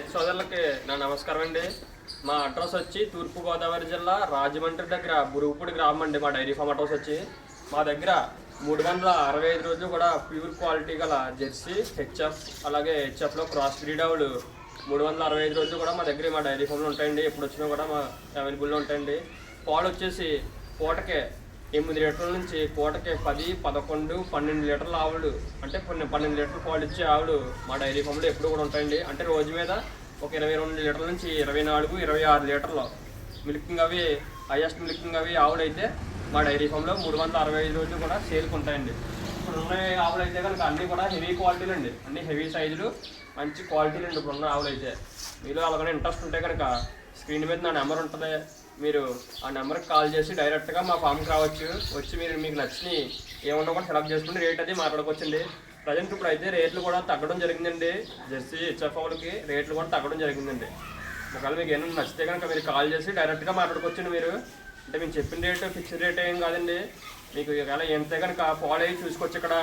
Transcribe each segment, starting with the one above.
రైతు సోదరులకి నా నమస్కారం అండి. మా అడ్రస్ వచ్చి తూర్పుగోదావరి జిల్లా రాజమండ్రి దగ్గర బురుగుపూడి గ్రామం అండి మా డైరీ ఫామ్ అడ్రస్ వచ్చి. మా దగ్గర మూడు వందల అరవై ఐదు రోజులు కూడా ప్యూర్ క్వాలిటీ గల జెర్సీ హెచ్ఎఫ్ అలాగే హెచ్ఎఫ్లో క్రాస్ బ్రీడ్ ఆవులు మూడు వందల అరవై ఐదు రోజులు కూడా మా దగ్గర మా డైరీ ఫామ్లో ఉంటాయండి. ఎప్పుడు వచ్చినా కూడా మా అవైలబుల్లో ఉంటాయండి. పాలు వచ్చేసి పూటకే ఎనిమిది లీటర్ల నుంచి పూటకి పది పదకొండు పన్నెండు లీటర్ల ఆవులు. అంటే కొన్ని పన్నెండు లీటర్లు పాలు ఇచ్చే ఆవులు మా డైరీ ఫామ్లో ఎప్పుడు కూడా ఉంటాయండి. అంటే రోజు మీద ఒక ఇరవై రెండు లీటర్ల నుంచి ఇరవై నాలుగు ఇరవై ఆరు లీటర్లు మిల్కింగ్ అవి హైయెస్ట్ మిల్కింగ్ అవి ఆవులు అయితే మా డైరీ ఫామ్లో మూడు వందల అరవై ఐదు రోజులు కూడా సేల్కి ఉంటాయండి. ఇప్పుడు ఉన్న ఆవులు అయితే కనుక అన్నీ కూడా హెవీ క్వాలిటీలు అండి. అన్ని హెవీ సైజులు మంచి క్వాలిటీలు అండి ఇప్పుడు ఉన్న ఆవులు అయితే మీలో అలాగనే ఇంట్రెస్ట్ ఉంటే కనుక స్క్రీన్ మీద నా నెంబర్ ఉంటుంది. మీరు ఆ నెంబర్కి కాల్ చేసి డైరెక్ట్గా మా ఫామ్కి రావచ్చు. వచ్చి మీరు మీకు నచ్చినవి ఏమన్నా కూడా సెలెక్ట్ చేసుకుని రేట్ అది మాట్లాడుకోవచ్చండి. ప్రజెంట్ ఇప్పుడు అయితే రేట్లు కూడా తగ్గడం జరిగిందండి. జెర్సీ హెచ్ఎఫ్ఓలకి రేట్లు కూడా తగ్గడం జరిగిందండి. ఒకవేళ మీకు ఏమైనా నచ్చితే కనుక మీరు కాల్ చేసి డైరెక్ట్గా మాట్లాడుకోవచ్చండి మీరు. అంటే మేము చెప్పిన రేటు ఫిక్స్డ్ రేట్ ఏం కాదండి. మీకు ఒకవేళ ఎంత కనుక పాలు అయ్యి చూసుకోవచ్చు ఇక్కడ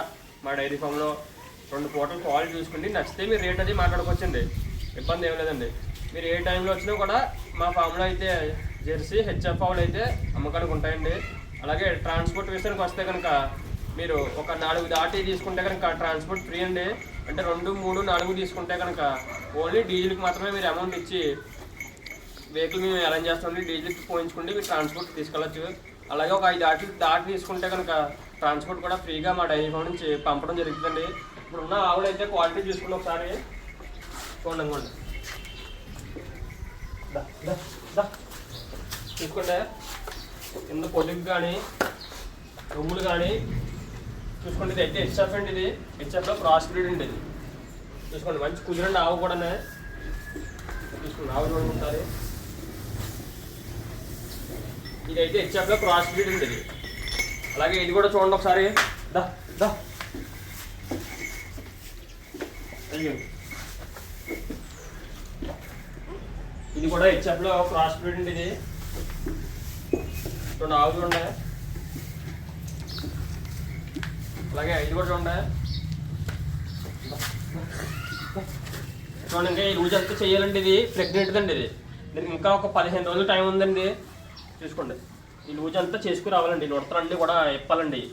మా డైరీ ఫామ్లో. రెండు పూటలు పాలు చూసుకుని నచ్చితే మీరు రేట్ అది మాట్లాడుకోవచ్చండి. ఇబ్బంది ఏం లేదండి. మీరు ఏ టైంలో వచ్చినా కూడా మా ఫామ్లో అయితే జెర్సీ హెచ్ఎఫ్ ఆవులు అయితే అమ్మకానికి ఉంటాయండి. అలాగే ట్రాన్స్పోర్ట్ విషయానికి వస్తే కనుక మీరు ఒక నాలుగు దాటి తీసుకుంటే కనుక ట్రాన్స్పోర్ట్ ఫ్రీ అండి. అంటే రెండు మూడు నాలుగు తీసుకుంటే కనుక ఓన్లీ డీజిల్కి మాత్రమే మీరు అమౌంట్ ఇచ్చి వెహికల్ మేము అరేంజ్ చేస్తామండి డీజిల్కి పోయించుకుంటే మీరు ట్రాన్స్పోర్ట్ తీసుకెళ్ళచ్చు. అలాగే ఒక ఐదు దాటి దాటి తీసుకుంటే కనుక ట్రాన్స్పోర్ట్ కూడా ఫ్రీగా మా డైరీ ఫామ్ నుంచి పంపడం జరుగుతుందండి. ఇప్పుడు ఉన్న ఆవులు అయితే క్వాలిటీ చూసుకుని ఒకసారి చూడండి అనుకోండి చూసుకోండి. కింద పొడుగు కానీ రొమ్ములు కానీ చూసుకోండి. ఇది అయితే హెచ్ఎఫ్ అండి ఇది. హెచ్ఎఫ్లో క్రాస్ బ్రీడ్ అండి ఇది. చూసుకోండి. మంచి కుదిరండి ఆవు కూడానే చూసుకోండి. ఆవు చూడండి ఉంటారు ఇది అయితే హెచ్ఎఫ్లో క్రాస్ బ్రీడ్ అండి ఇది. అలాగే ఇది కూడా చూడండి ఒకసారి. దా దా. అయ్యో ఇది కూడా హెచ్ఎఫ్లో క్రాస్ బ్రీడ్ అండి ఇది. రెండు ఆవులు చూడండి అలాగే ఇది కూడా చూడండి చూడండి ఇంకా ఈ రోజు అంతా చేయాలండి ఇది. ప్రెగ్నెంట్ అండి ఇది. దీనికి ఇంకా ఒక పదిహేను రోజులు టైం ఉందండి. చూసుకోండి. ఈ లూజ్ అంతా చేసుకుని రావాలండి నొడతలన్నీ కూడా ఇప్పాలండి.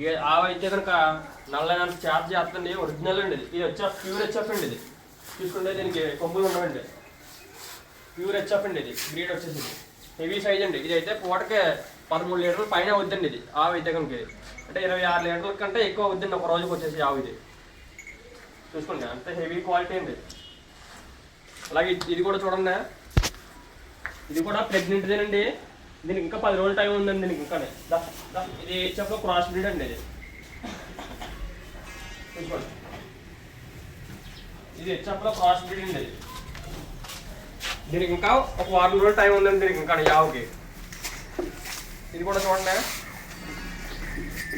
గే- అయితే కనుక నల్లనంత చార్జ్ చేస్తుంది ఒరిజినల్ అండి ఇది. ఇది వచ్చా ప్యూర్ హెచ్ఎఫ్ అండి ఇది. చూసుకుంటే దీనికి కొమ్ములు ఉండవండి. ప్యూర్ హెచ్ఎఫ్ అండి ఇది. గ్రీడ్ వచ్చేసింది. హెవీ సైజ్ అండి. ఇది అయితే పూటకి పదమూడు లీటర్ల పైన అవుద్దండి ఇది ఆవు అయితే కనుక ఇది. అంటే ఇరవై ఆరు లీటర్ల కంటే ఎక్కువ అవుద్దండి ఒక రోజుకి వచ్చేసి ఆవు ఇది. చూసుకోండి అంత హెవీ క్వాలిటీ అండి. అలాగే ఇది- కూడా చూడండి. ఇది కూడా ప్రెగ్నెంట్దేనండి. దీనికి ఇంకా పది రోజుల టైం ఉందండి దీనికి ఇంకా. ఇది చెప్ప క్రాస్ బ్రీడ్ అండి ఇది. చూసుకోండి. ఇది చెప్పలో క్రాస్ బ్రీడ్ అండి ఇది. దీనికి ఇంకా ఒక వారం రోజులు టైం ఉందండి దీనికి ఇంకా యావుకి. ఇది కూడా చూడండి.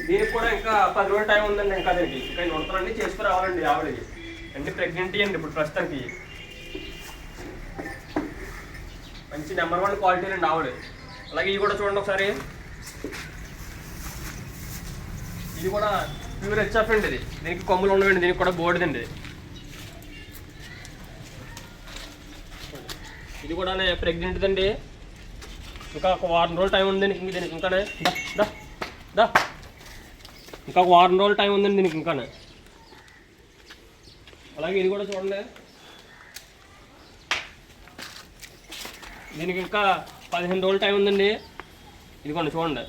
దీనికి కూడా ఇంకా పది రోజులు టైం ఉందండి ఇంకా దీనికి. ఇంకా నొడతలన్నీ చేసుకుని రావాలండి ఆవిడకి. అంటే ప్రెగ్నెంట్ అండి ఇప్పుడు ప్రస్తుతానికి. మంచి నెంబర్ వన్ క్వాలిటీ అండి ఆవిడ. అలాగే ఇది కూడా చూడండి ఒకసారి. ఇది కూడా ప్యూర్ హెచ్ఎఫ్ అండి ఇది. దీనికి కొమ్ములు ఉండవండి దీనికి కూడా బోర్డుదండి ఇది కూడా ప్రెగ్నెంట్ అండి ఇంకా ఒక వారం రోజులు టైం ఉంది దీనికి దీనికి ఇంకానే. దా దా ఇంకా ఒక వారం రోజులు టైం ఉందండి దీనికి ఇంకానే. అలాగే ఇది కూడా చూడండి. దీనికి ఇంకా పదిహేను రోజులు టైం ఉందండి. ఇదిగోండి చూడండి.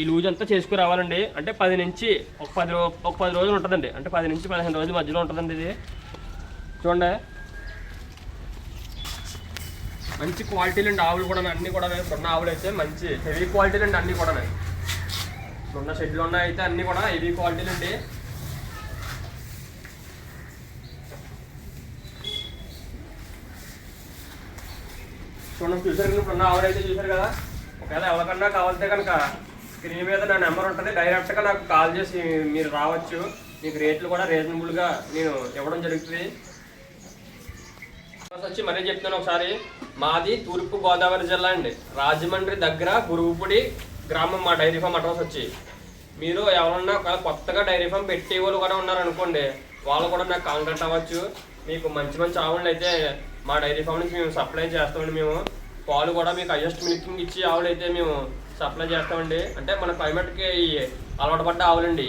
ఈ లూజ్ అంతా చేసుకుని రావాలండి అంటే పది నుంచి ఒక పది రో ఒక పది రోజులు ఉంటుందండి. అంటే పది నుంచి పదిహేను రోజుల మధ్యలో ఉంటుందండి ఇది. చూడండి. మంచి క్వాలిటీలు అండి ఆవులు కూడా అన్నీ కూడా ఉన్న ఆవులు అయితే మంచి హెవీ క్వాలిటీలు అండి అన్నీ కూడా ఉన్న షెడ్లు ఉన్నాయి అయితే అన్నీ కూడా హెవీ క్వాలిటీలు అండి చూడండి చూసారు ఇప్పుడు ఉన్న ఆవిడ అయితే చూసారు కదా. ఒకవేళ ఎవరికన్నా కావాలంటే కనుక స్క్రీన్ మీద నా నెంబర్ ఉంటుంది. డైరెక్ట్గా నాకు కాల్ చేసి మీరు రావచ్చు. మీకు రేట్లు కూడా రీజనబుల్గా నేను ఇవ్వడం జరుగుతుంది. వచ్చి మరీ చెప్తాను ఒకసారి. మాది తూర్పు గోదావరి జిల్లా అండి. రాజమండ్రి దగ్గర గురువుపుడి గ్రామం మా డైరీ ఫామ్ అడ్రస్ వచ్చి. మీరు ఎవరన్నా ఒకవేళ కొత్తగా డైరీ ఫామ్ పెట్టే వాళ్ళు కూడా ఉన్నారనుకోండి వాళ్ళు కూడా నాకు కాంటాక్ట్ అవ్వచ్చు. మీకు మంచి మంచి ఆవులు అయితే మా డైరీ ఫామ్ నుంచి మేము సప్లై చేస్తామండి మేము. పాలు కూడా మీకు హైయెస్ట్ మిల్కింగ్ ఇచ్చి ఆవులు అయితే మేము సప్లై చేస్తామండి. అంటే మన క్లైమేట్కి అలవాటు పడ్డ ఆవులండి.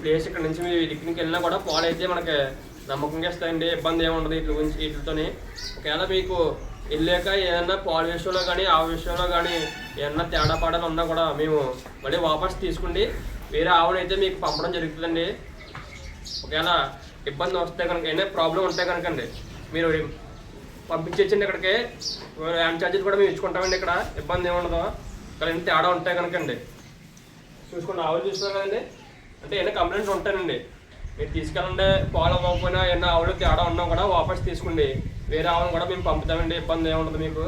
ప్లేస్ ఇక్కడ నుంచి మీరు దగ్గరికి వెళ్ళినా కూడా పాలు అయితే మనకి నమ్మకంగా ఇస్తాయండి. ఇబ్బంది ఏమి ఉండదు వీటి గురించి వీటితోని. ఒకవేళ మీకు వెళ్ళాక ఏదన్నా పాలు విషయంలో కానీ ఆవు విషయంలో కానీ ఏమన్నా తేడా పాడాలు ఉన్నా కూడా మేము మళ్ళీ వాపస్ తీసుకుండి వేరే ఆవునైతే మీకు పంపడం జరుగుతుందండి. ఒకవేళ ఇబ్బంది వస్తే కనుక ఏదైనా ప్రాబ్లం ఉంటే కనుకండి. మీరు పంపించేచ్చండి ఇక్కడికి. హ్యాండ్ ఛార్జెస్ కూడా మేము ఇచ్చుకుంటామండి ఇక్కడ. ఇబ్బంది ఏముండదు ఉండదు. ఇక్కడ ఏమైనా తేడా ఉంటే కనుకండి. చూసుకోండి ఆవులు చూస్తున్నారు కదండి. అంటే ఏమైనా కంప్లైంట్స్ ఉంటానండి. మీరు తీసుకెళ్ళండి పాలు అవ్వకపోయినా ఏమైనా ఆవులు తేడా ఉన్నా కూడా వాపస్ తీసుకోండి. వేరే ఆవులను కూడా మేము పంపుతామండి ఇబ్బంది ఏముండదు మీకు.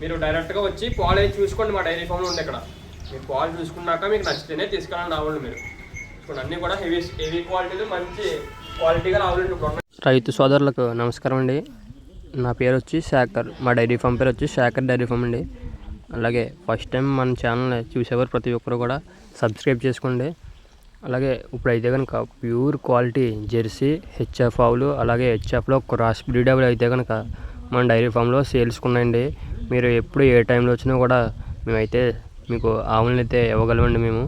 మీరు డైరెక్ట్గా వచ్చి పాలు అయితే చూసుకోండి మా డైరీ ఫామ్లో ఉంది ఇక్కడ. మీరు పాలు చూసుకున్నాక మీకు నచ్చితేనే తీసుకెళ్ళండి ఆవులు మీరు. ఇప్పుడు అన్నీ కూడా హెవీ హెవీ క్వాలిటీలు మంచి క్వాలిటీగా ఆవులు రైతు సోదరులకు నమస్కారం అండి. నా పేరు వచ్చి శాఖర్ మా డైరీ ఫామ్ పేరు వచ్చి శాఖర్ డైరీ ఫామ్ అండి. అలాగే ఫస్ట్ టైం మన ఛానల్ చూసేవారు ప్రతి ఒక్కరు కూడా సబ్స్క్రైబ్ చేసుకోండి. అలాగే ఇప్పుడైతే కనుక ప్యూర్ క్వాలిటీ జెర్సీ హెచ్ఎఫ్ ఆవులు అలాగే హెచ్ఎఫ్లో క్రాస్ బ్రీడ్ ఆవులు అయితే కనుక మన డైరీ ఫామ్లో సేల్స్కి ఉన్నాయండి. మీరు ఎప్పుడు ఏ టైంలో వచ్చినా కూడా మేమైతే మీకు ఆవులను అయితే ఇవ్వగలమండి మేము.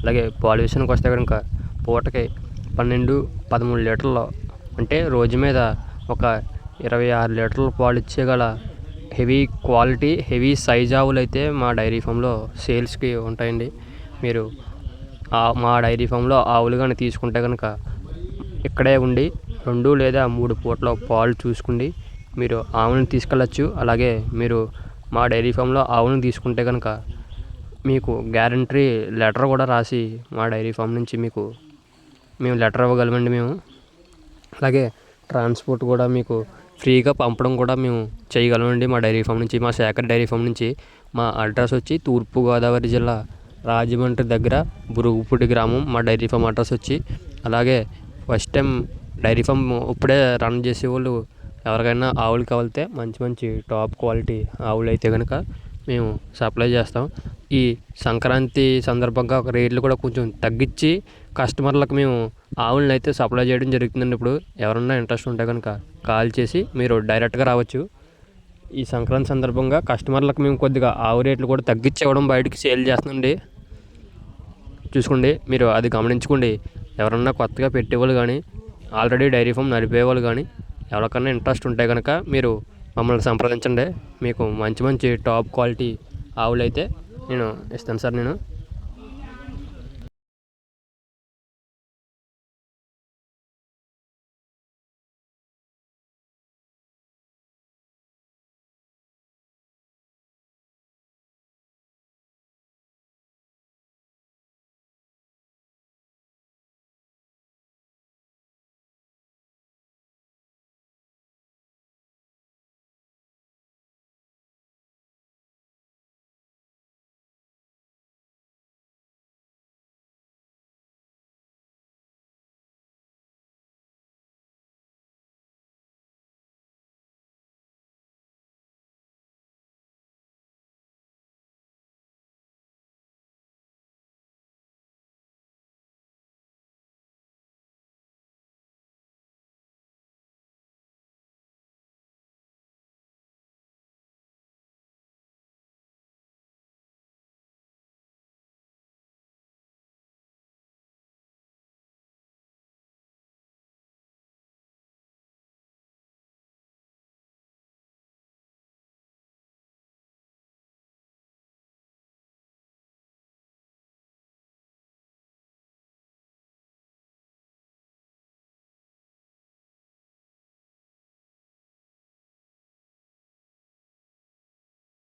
అలాగే పాల్యూషన్కి వస్తే కనుక పూటకి పన్నెండు పదమూడు లీటర్లు అంటే రోజు మీద ఒక ఇరవై ఆరు లీటర్ల పాలు ఇచ్చేగల హెవీ క్వాలిటీ హెవీ సైజ్ ఆవులు అయితే మా డైరీ ఫామ్లో సేల్స్కి ఉంటాయండి. మీరు మా డైరీ ఫామ్లో ఆవులు కానీ తీసుకుంటే కనుక ఇక్కడే ఉండి రెండు లేదా మూడు పూట్ల పాలు చూసుకుండి మీరు ఆవులను తీసుకెళ్ళచ్చు. అలాగే మీరు మా డైరీ ఫామ్లో ఆవులను తీసుకుంటే కనుక మీకు గ్యారంటీ లెటర్ కూడా రాసి మా డైరీ ఫామ్ నుంచి మీకు మేము లెటర్ ఇవ్వగలమండి మేము. అలాగే ట్రాన్స్పోర్ట్ కూడా మీకు ఫ్రీగా పంపడం కూడా మేము చేయగలమండి మా డైరీ ఫామ్ నుంచి మా శేఖర్ డైరీ ఫామ్ నుంచి. మా అడ్రస్ వచ్చి తూర్పుగోదావరి జిల్లా రాజమండ్రి దగ్గర బురుగుపూడి గ్రామం మా డైరీ ఫామ్ అడ్రస్ వచ్చి అలాగే ఫస్ట్ టైం డైరీ ఫామ్ ఇప్పుడే రన్ చేసే వాళ్ళు ఎవరికైనా ఆవులు కావాలితే మంచి మంచి టాప్ క్వాలిటీ ఆవులు అయితే కనుక మేము సప్లై చేస్తాం. ఈ సంక్రాంతి సందర్భంగా రేట్లు కూడా కొంచెం తగ్గించి కస్టమర్లకు మేము ఆవులను అయితే సప్లై చేయడం జరుగుతుందండి ఇప్పుడు. ఎవరన్నా ఇంట్రెస్ట్ ఉంటే కనుక కాల్ చేసి మీరు డైరెక్ట్గా రావచ్చు. ఈ సంక్రాంతి సందర్భంగా కస్టమర్లకు మేము కొద్దిగా ఆవు రేట్లు కూడా తగ్గించి ఇవ్వడం బయటకు సేల్ చేస్తుందండి. చూసుకోండి మీరు అది గమనించుకోండి. ఎవరన్నా కొత్తగా పెట్టేవాళ్ళు కానీ ఆల్రెడీ డైరీ ఫామ్ నడిపేవాళ్ళు కానీ ఎవరికన్నా ఇంట్రెస్ట్ ఉంటే కనుక మీరు మమ్మల్ని సంప్రదించండి. మీకు మంచి మంచి టాప్ క్వాలిటీ ఆవులైతే నేను ఇస్తాను సార్ నేను.